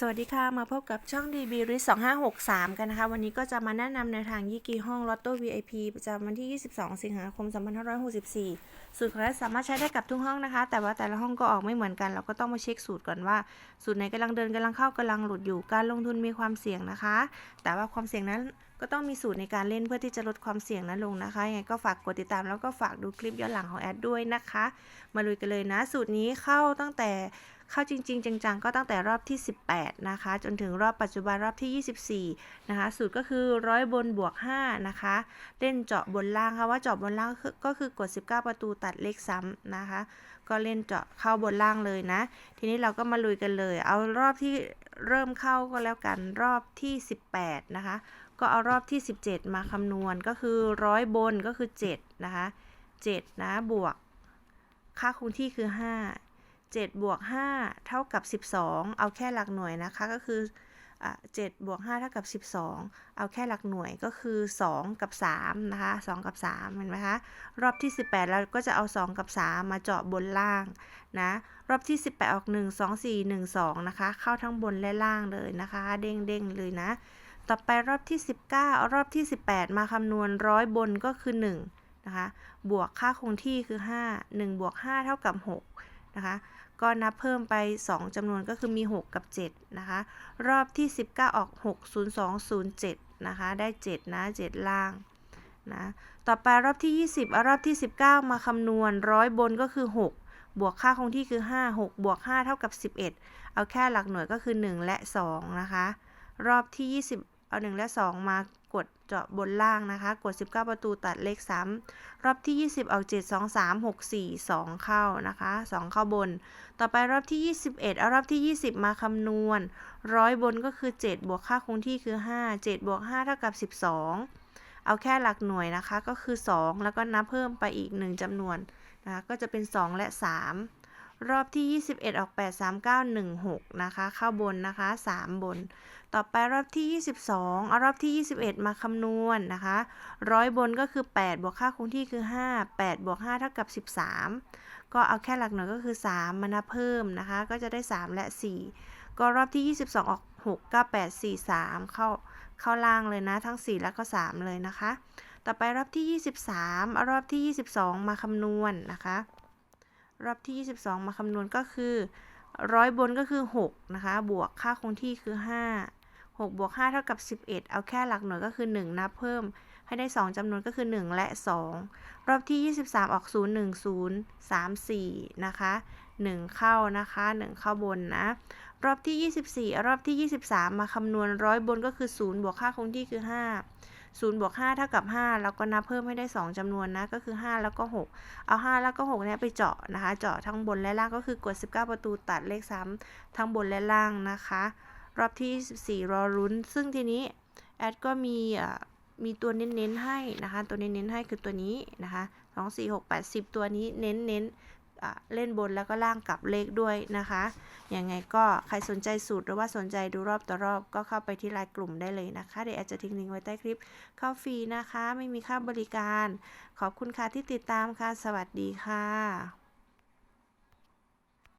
สวัสดีค่ะ มาพบกับช่อง DB r i s 2563 กันนะคะ วันนี้ก็จะมาแนะนำในวทางยี่กีห้องลอตโต้ VIP ประจำวันที่ 22 สิงหาคม 2564 สูตรของเราสามารถใช้ได้กับทุกห้องนะคะ แต่ว่าแต่ละห้องก็ออกไม่เหมือนกัน เราก็ต้องมาเช็คสูตรก่อนว่า สูตรไหนกำลังเดินกำลังเข้ากำลังหลุดอยู่ การลงทุนมีความเสี่ยงนะคะ แต่ว่าความเสี่ยงนั้นก็ต้องมีสูตรในการเล่นเพื่อที่จะลดความเสี่ยงนั้นลงนะคะ ยังไงก็ฝากกดติดตามแล้วก็ฝากดูคลิปย้อนหลังของแอดด้วยนะคะ มาลุยกันเลยนะ สูตรนี้เข้าตั้งแต่ เข้าจริง ๆ จังๆ ก็ตั้งแต่รอบที่ 18 นะคะ จนถึงรอบปัจจุบันรอบที่ 24 นะคะ สูตรก็คือร้อยบนบวก 5 นะคะ เล่นเจาะบนล่างค่ะว่าเจาะบนล่างก็คือกด 19 ประตูตัดเลขซ้ำนะคะ ก็เล่นเจาะเข้าบนล่างเลยนะ ทีนี้เราก็มาลุยกันเลย เอารอบที่เริ่มเข้าก็แล้วกันรอบที่ 18 นะคะ ก็เอารอบที่ 17 มาคำนวณก็คือร้อยบนก็คือ 7 นะคะ7นะบวก ค่าคงที่คือ 5 7บวก5เท่ากับ 12 เอาแค่หลักหน่วยนะคะก็คืออ7บวก5เท่ากับ 12 เอาแค่หลักหน่วยก็คือ 2 กับ3นะคะ2กับ3เห็นไหมคะรอบที่ 18 เราก็จะเอา 2 กับ 3 มาเจาะบนล่างนะรอบที่ 18 ออก 1 2 4 1 2นะคะเข้าทั้งบนและล่างเลยนะคะ เด้งเด้งๆเลยนะ ต่อไปรอบที่ 19 รอบที่ 18 มาคำนวณร้อยบนก็คือ1นะคะบวกค่าคงที่คือ 5 1บวก5เท่ากับ 6 นะคะ ก็นับเพิ่มไป 2จำนวนก็คือมี 6 กับ 7 นะคะ รอบที่ 19 ออก 6 0 2 0 7 นะคะ ได้ 7 นะ 7 ล่างนะต่อไปรอบที่ 20เอารอบที่ 19 มาคำนวณร้อยบนก็คือ 6 บวกค่าคงที่คือ 5 6 บวก 5 เท่ากับ 11 เอาแค่หลักหน่วยก็คือ 1 และ 2 นะคะ รอบที่ 20 เอา 1 และ 2 มา กดเจาะบนล่างนะคะ กด 19 ประตูตัดเลขซ้ำรอบที่ 20เอา7 2 3 6 4 2 เข้านะคะ 2 เข้าบน ต่อไปรอบที่ 21 เอารอบที่ 20 มาคำนวณ ร้อยบนก็คือ 7 บวกค่าคงที่คือ 5 7 บวก 5 เท่ากับ 12 เอาแค่หลักหน่วยนะคะ ก็คือ 2 แล้วก็นับเพิ่มไปอีก 1จำนวนนะคะ ก็จะเป็น 2 และ 3 รอบที่ 21 ออก 8 3 9 1 6 นะคะ เข้าบนนะคะ 3 บน ต่อไปรอบที่ 22เอารอบที่ 21 มาคำนวณนะคะร้อยบนก็คือ 8 บวกค่าคงที่คือ 5 8 บวก 5 เท่ากับ 13 ก็เอาแค่หลักหน่วยก็คือ 3 มานับเพิ่มนะคะ ก็จะได้ 3 และ 4 ก็รอบที่ 22 ออก 6 9 8 4 3 เข้าเข้าล่างเลยนะ ทั้ง 4 แล้วก็ 3 เลยนะคะ ต่อไปรอบที่ 23เอารอบที่ 22 มาคำนวณนะคะ รอบที่ 22 มาคำนวณก็คือร้อยบนก็คือ 6 นะคะ บวกค่าคงที่คือ 5 6บวก5เท่ากับ 11 เอาแค่หลักหน่วยก็คือ 1 นับเพิ่มให้ได้ 2จำนวนก็คือ 1 และ 2 รอบที่ 23 ออก 0 1 0 3 4 นะคะ 1 เข้านะคะ 1 เข้าบนนะ รอบที่ 24 รอบที่ 23 มาคำนวณร้อยบนก็คือ 0 บวกค่าคงที่คือ 5 0บวก5เท่ากับ 5 แล้วก็นับเพิ่มให้ได้ 2จำนวนนะ ก็คือ 5 แล้วก็ 6 เอา 5 แล้วก็6เนี่ยไปเจาะนะคะ เจาะทั้งบนและล่างก็คือกด 19 ประตูตัดเลขซ้ำทั้งบนและล่างนะคะ รอบที่24รอรุ้น ซึ่งทีนี้แอดก็มีมีตัวเน้นๆให้นะคะ ตัวเน้นๆให้คือตัวนี้นะคะ2 4 6 8 10 ตัวนี้เน้น เล่นบนแล้วก็ล่างกับเลขด้วยนะคะยังไงก็ใครสนใจสูตรหรือว่าสนใจดูรอบต่อรอบก็เข้าไปที่ไลน์กลุ่มได้เลยนะคะ เดี๋ยวแอดจะทิ้งลิงก์ไว้ใต้คลิปเข้าฟรีนะคะ ไม่มีค่าบริการ ขอบคุณค่ะที่ติดตามค่ะ สวัสดีค่ะ